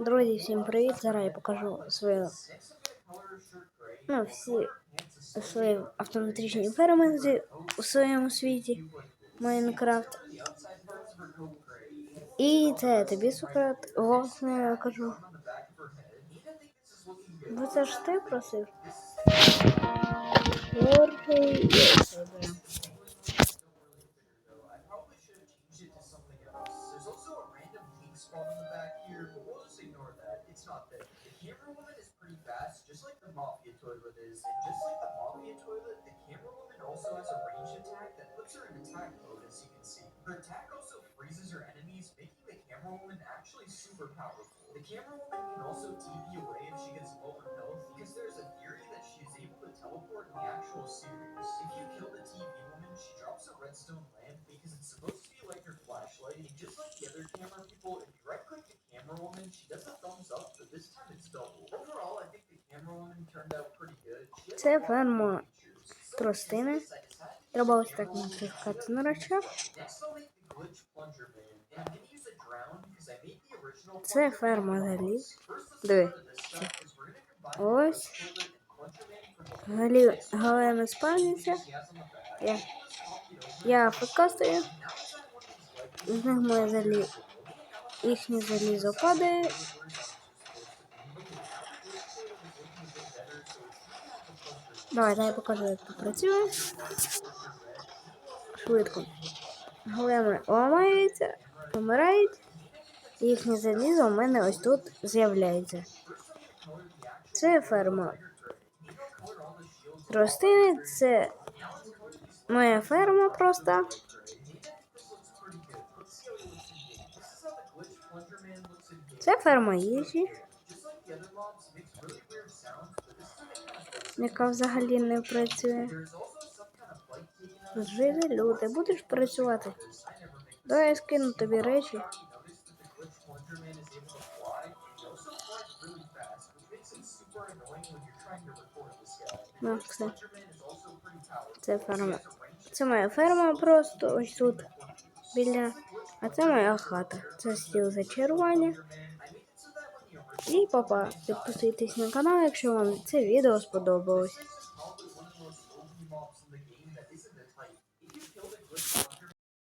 Друзі, всім привіт! Зараз я покажу свою, ну, всі свої автоматичні ферми з- у своєму світі Майнкрафт. І це тобі супер голосно я кажу. Ну це ж ти просив. Jorge, є, це беремо. I probably should have changed it to something else. There's also a random pink spawn in the back here, but we'll Camera woman is pretty fast, just like the mafia toilet is. And just like the mafia toilet, the camera woman also has a range attack that puts her in attack mode, as you can see. Her attack also freezes her enemies, making the camera woman actually super powerful. The camera woman can also TP away if she gets low on health, because there's a theory that she is able Це ферма тростини. Треба ось так натискати на рычаг. Це ферма let's Диви. Ось. Взагалі големи спавняться. Я, я фокастую. З них моє залі... їхнє залізо падає. Давайте я покажу, як це працює. Швидко. Големи ламаються, помирають. Їхнє залізо у мене ось тут з'являється. Це ферма. Тростини це моя ферма просто. Це ферма їжі, яка взагалі не працює. Живі люди, будеш працювати. Давай я скину тобі речі. Ну, все. Це ферма. Це моя ферма просто ось тут біля. А це моя хата. Це стіл зачарування. І папа, підписуйтесь на канал, якщо вам це відео сподобалось.